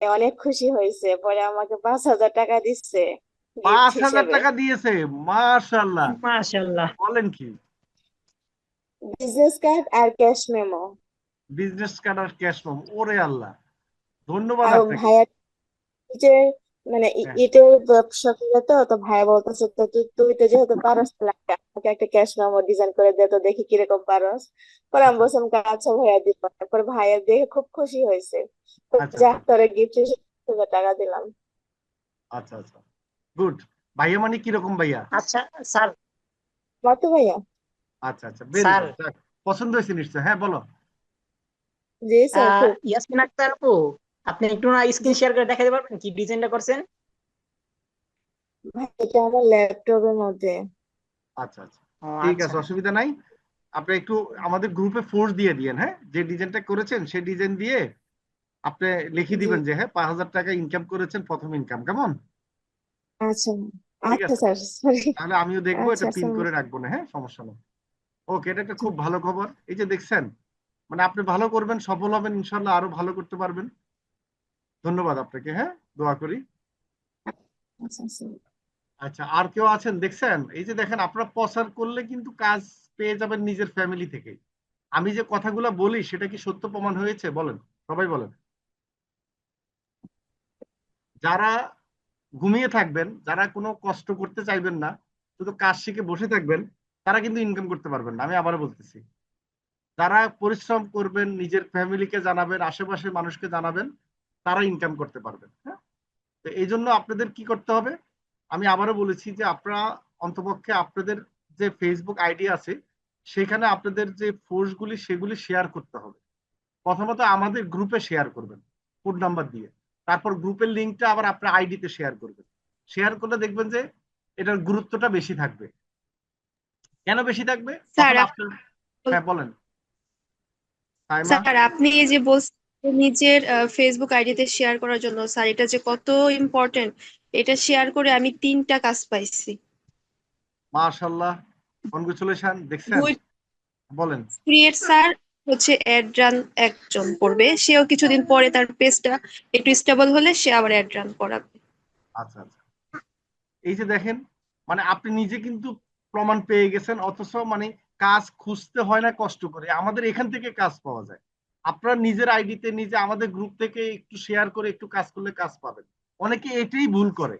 অনেক খুশি হয়েছে পরে আমাকে পাঁচ হাজার টাকা দিচ্ছে পাঁচ গিফট হাজার হিসেবে। টাকা দিয়েছে মাশাআল্লাহ। মাশাআল্লাহ। বলেন কি? বিজনেস কার্ড আর ক্যাশ মেমো বিজনেস কার্ড আর ক্যাশ মেমো ওরে আল্লাহ। ধন্যবাদ আপনাকে। ভাইয়া নিজের মানে ই- হ্যাঁ। ইটের ব্যবসা করে তো তো ভাইয়া বলতেছে তো তুই তুই তো যেহেতু পারস তাহলে একটা- আমাকে একটা ক্যাশ মেমো ডিজাইন করে দে তো দেখি কীরকম পারস। পরে আমি বলছিলাম আচ্ছা ভাইয়া দিব। তারপর ভাইয়া দেখে খুব খুশি হয়েছে। তো আচ্ছা। যা তোরে গিফট হিসেবে টাকা দিলাম। আচ্ছা আচ্ছা। গুড ভাইয়া মানে কীরকম ভাইয়া? আচ্ছা স্যার। মাতো ভাইয়া? আচ্ছা আচ্ছা। পছন্দ হয়েছে নিশ্চয়। হ্যাঁ বলো। জি স্যার ইয়াসমিন আক্তার আপু আপনি একটু না স্ক্রিন শেয়ার করে দেখাতে পারবেন? কি ডিজাইনটা করছেন? ভাই এটা আমার ল্যাপটপের মধ্যে। আচ্ছা আচ্ছা। ঠিক আচ্ছা। আছে অসুবিধা নাই। আপনি একটু আমাদের গ্রুপে ফোর্স দিয়ে দিয়েন হ্যাঁ? যে ডিজাইনটা করেছেন সেই ডিজাইন দিয়ে আপনি লিখে দিবেন যে হ্যাঁ পাঁচ হাজার টাকা ইনকাম করেছেন প্রথম ইনকাম কেমন? আচ্ছা ঠিক আচ্ছা আছে। স্যার সরি তাহলে আমিও দেখব আচ্ছা, এটা পিন আচ্ছা। করে রাখব না হ্যাঁ? সমস্যা নেই। ওকে এটা একটা খুব ভালো খবর। এই যে দেখছেন মানে আপনি ভালো করবেন সফল হবেন ইনশাল্লাহ আরও ভালো করতে পারবেন। ধন্যবাদ আপনাকে হ্যাঁ? দোয়া করি। আচ্ছা আর কেউ আছেন? দেখছেন? এই যে দেখেন, আপনারা প্রচার করলে কিন্তু কাজ পেয়ে যাবেন নিজের ফ্যামিলি থেকে আমি যে কথাগুলো বলি, সেটা কি সত্য প্রমাণ হয়েছে? বলেন, সবাই বলেন। যারা ঘুমিয়ে থাকবেন, যারা কোনো কষ্ট করতে চাইবেন না, শুধু কাজ শিখে বসে থাকবেন, তারা কিন্তু ইনকাম করতে পারবেন না, আমি আবারও বলতেছি। যারা পরিশ্রম করবেন, নিজের ফ্যামিলিকে জানাবেন, আশেপাশের মানুষকে জানাবেন তারা ইনকাম করতে পারবেন হ্যাঁ? তো এই জন্য আপনাদের কি করতে হবে? আমি আবারও বলেছি যে আপনারা অন্তপক্ষে আপনাদের যে ফেসবুক আইডি আছে সেখানে আপনাদের যে পোস্টগুলি সেগুলি শেয়ার করতে হবে। প্রথমত আমাদের গ্রুপে শেয়ার করবেন ফোন নাম্বার দিয়ে। তারপর গ্রুপের লিঙ্কটা আবার আপনার আইডিতে শেয়ার করবেন। শেয়ার করলে দেখবেন যে এটার গুরুত্বটা বেশি থাকবে। কেন বেশি থাকবে? হ্যাঁ বলেন। স্যার আপনি এই যে বলছেন নিজের ফেসবুক আইডিতে শেয়ার করার জন্য স্যার এটা যে কত ইম্পর্টেন্ট এটা শেয়ার করে আমি তিনটা কাজ পাইছি। মাশাল্লাহ কনগ্রেচুলেশন দেখছেন? বলেন। ক্রিয়েট স্যার হচ্ছে অ্যাড রান একজন করবে সেও কিছুদিন পরে তার পেজটা একটু স্টেবল হলে সে আবার অ্যাড রান করাবে। আচ্ছা আচ্ছা। এই যে দেখেন মানে আপনি নিজে কিন্তু প্রমাণ পেয়ে গেছেন অথচ মানে কাজ খুঁজতে হয় না কষ্ট করে। আমাদের এখান থেকে কাজ পাওয়া যায়। আপনার নিজের আইডিতে নিজে আমাদের গ্রুপ থেকে একটু শেয়ার করে একটু কাজ করলে কাজ পাবেন। অনেকে এটাই ভুল করে।